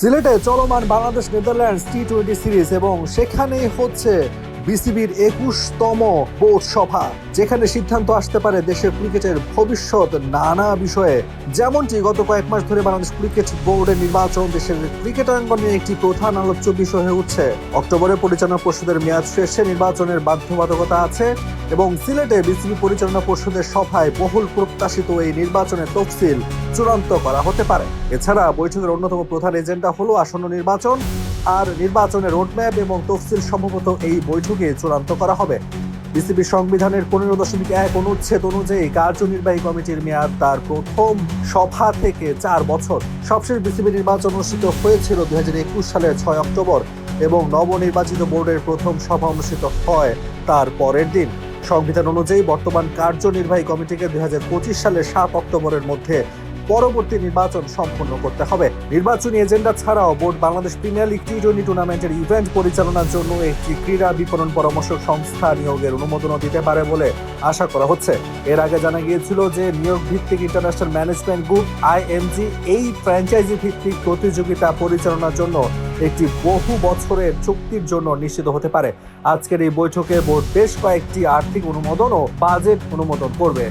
সিলেটে চলমান Bangladesh Netherlands T twenty series এবং সেখানেই হচ্ছে বিসিবির একুশতম বোর্ড সভা, যেখানে সিদ্ধান্ত আসতে পারে দেশের ক্রিকেটের ভবিষ্যৎ নানা বিষয়ে। যেমনটি গত কয়েক মাস ধরে বাংলাদেশ ক্রিকেট বোর্ডের নির্বাচন দেশের ক্রিকেটাঙ্গনে একটি প্রধান আলোচ্য বিষয় হয়ে উঠছে। অক্টোবরে পরিচালনা পরিষদের মেয়াদ শেষে নির্বাচনের বাধ্যবাধকতা আছে এবং সিলেটে বিসিবি পরিচালনা পরিষদের সভায় বহুল প্রত্যাশিত এই নির্বাচনের তফসিল চূড়ান্ত করা হতে পারে। এছাড়া বৈঠকের অন্যতম প্রধান এজেন্ডা হলো আসন্ন নির্বাচন। আর নির্বাচনের রোডম্যাপ এবং তফসিল সম্ভবত এই বৈঠকে চূড়ান্ত করা হবে। বিসিবি সংবিধানের পনেরো দশমিক এক অনুচ্ছেদ অনুযায়ী কার্যনির্বাহী কমিটির মেয়াদ তার প্রথম সভা থেকে চার বছর। সবশেষ বিসিবি নির্বাচন অনুষ্ঠিত হয়েছিল দুই হাজার একুশ সালের ছয় অক্টোবর এবং নবনির্বাচিত বোর্ডের প্রথম সভা অনুষ্ঠিত হয় তার পরের দিন। সংবিধান অনুযায়ী বর্তমান কার্যনির্বাহী কমিটিকে দুই হাজার পঁচিশ সালের সাত অক্টোবরের মধ্যে পরবর্তী নির্বাচন সম্পন্ন করতে হবে। নির্বাচনী এজেন্ডা ছাড়াও board Bangladesh premier league T twenty টুর্নামেন্টের ইভেন্ট পরিচালনার জন্য একটি ক্রীড়া বিপণন পরামর্শক সংস্থা নিয়োগের অনুমোদনও দিতে পারে বলে আশা করা হচ্ছে। এর আগে জানা গিয়েছিল যে নিয়োগ ভিত্তিক ইন্টারন্যাশনাল ম্যানেজমেন্ট গ্রুপ আইএমজি এই ফ্র্যাঞ্চাইজি ভিত্তিক প্রতিযোগিতা পরিচালনার জন্য একটি বহু বছরের চুক্তির জন্য নিশ্চিত হতে পারে। আজকের এই বৈঠকে বোর্ড বেশ কয়েকটি আর্থিক অনুমোদন ও বাজেট অনুমোদন করবে।